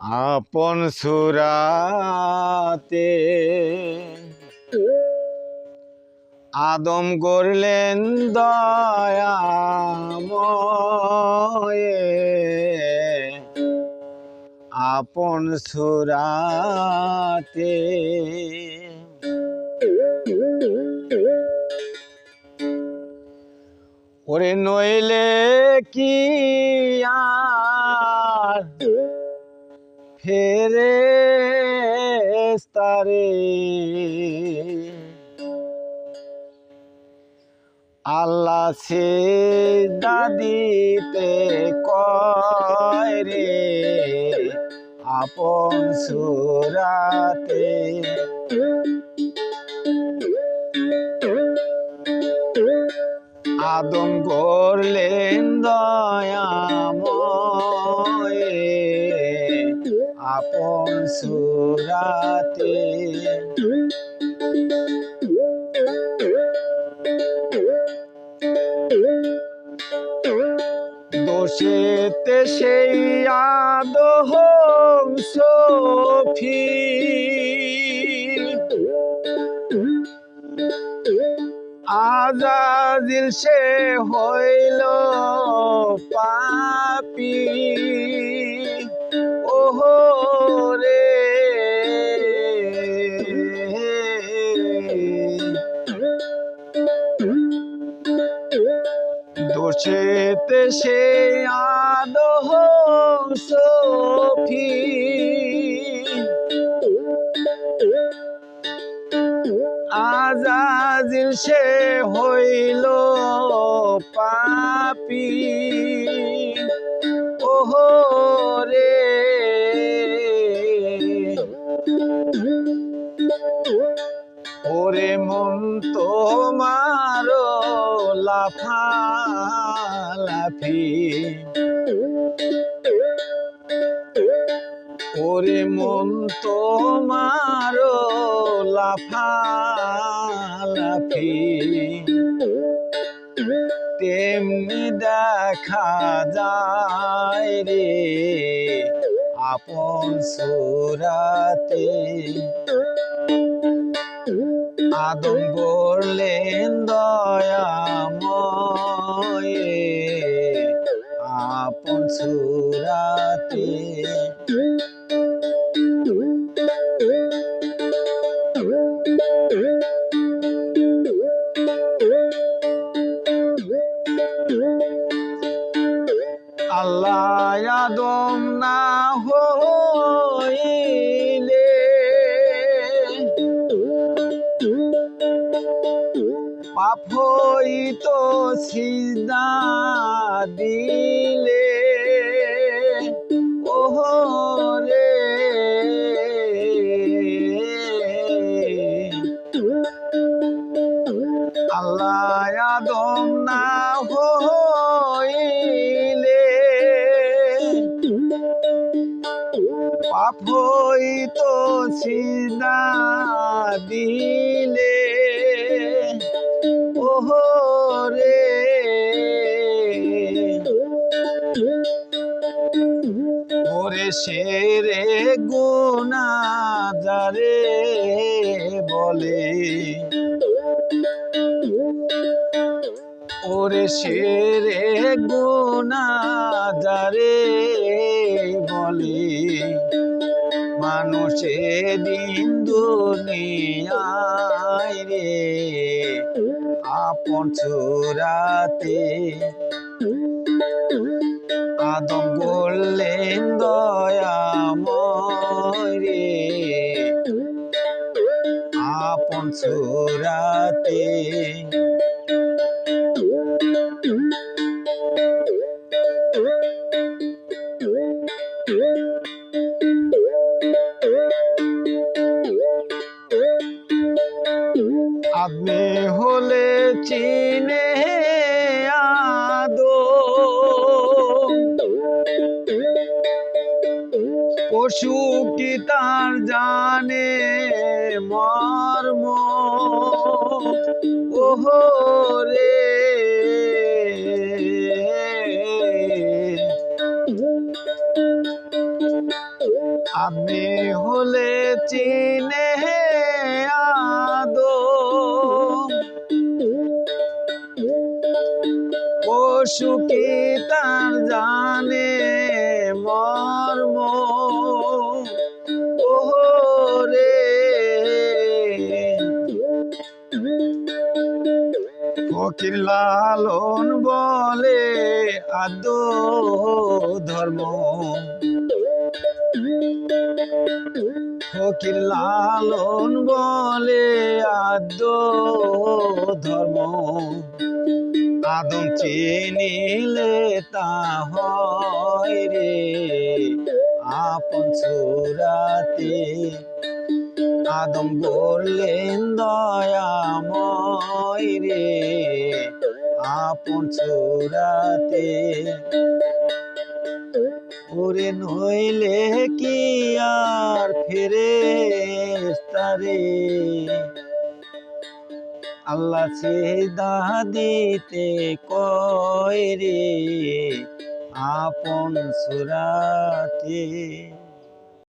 আপন সুরাতে আদম করলেন দয়াময়ে। আপন সুরাতে ওরে নইলে কি আর ফেরে তারে। আল্লাহ সে দাদিতে রে আপন সুরাতে। আদম করলেন দয়াময়ে আপন সুরাতে। দোষেতে সেই আদহ সফি আজাদিল সে হইল পাপি। দোষেতে সে আদহ সফি। আজাজিল সে হইল পাপি। ওহো রে। ওরে মন তোমার লাফালাফি ওরে মন তোমার লাফালাফি তেমনি দেখা যায় রে আপন সুরাতে। আদম বললেন দয়াময়ে আপন সুরাতে। আল্লাহ আদম না হইলে পাপ হইত সিজদা দিলে। ওহো রে। আল্লাহ আদম না হইলে পাপ হইত সিনা দিলে। রে ওরে শেরে গুনা যারে বলে। ওরে শেরে গুনা যারে বলে। মানুষে দিন দুনিয়ায় রে। আপন চোরাতে আদম বললেন দয়া রে। আপন চোরাতে পশু কি তার জানে মর্ম। ওহো রে। আপনি হলে চিনে আদম পশু কি তার জানে ফকির লালন বলে আদ ধর্ম। ফকির লালন বলে আদ ধর্ম। আদম চিনিলে তা হয় রে, আপন সুরাতে। আদম বললেন, দয়াময় রে। আপন সুরাতে ওরে নইলে কি আর ফেরে তারে? আল্লাহ সেদা দিতে কয় রে, আপন সুরাতে